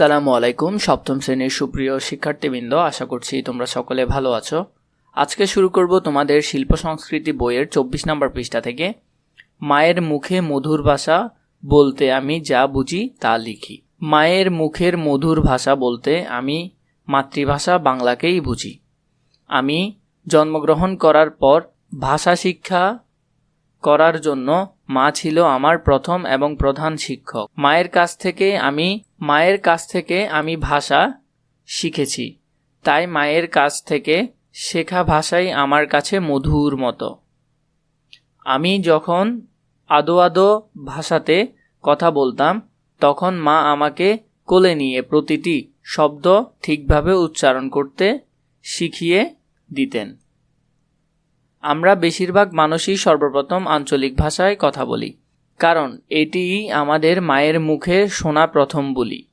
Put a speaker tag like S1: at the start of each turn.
S1: আসসালামু আলাইকুম, সপ্তম শ্রেণির সুপ্রিয় শিক্ষার্থীবৃন্দ, আশা করছি তোমরা সকলে ভালো আছো। আজকে শুরু করব তোমাদের শিল্প সংস্কৃতি বইয়ের চব্বিশ নম্বর পৃষ্ঠা থেকে। মায়ের মুখে মধুর ভাষা বলতে আমি যা বুঝি তা লিখি। মায়ের মুখের মধুর ভাষা বলতে আমি মাতৃভাষা বাংলাকেই বুঝি। আমি জন্মগ্রহণ করার পর ভাষা শিক্ষা করার জন্য মা ছিল আমার প্রথম এবং প্রধান শিক্ষক। মায়ের কাছ থেকে আমি মায়ের কাছ থেকে আমি ভাষা শিখেছি। তাই মায়ের কাছ থেকে শেখা ভাষাই আমার কাছে মধুর মতো। আমি যখন আদো আদো ভাষাতে কথা বলতাম, তখন মা আমাকে কোলে নিয়ে প্রতিটি শব্দ ঠিকভাবে উচ্চারণ করতে শিখিয়ে দিতেন। আমরা বেশিরভাগ মানুষই সর্বপ্রথম আঞ্চলিক ভাষায় কথা বলি। কারণ এটিই আমাদের মায়ের মুখে শোনা প্রথম বলি।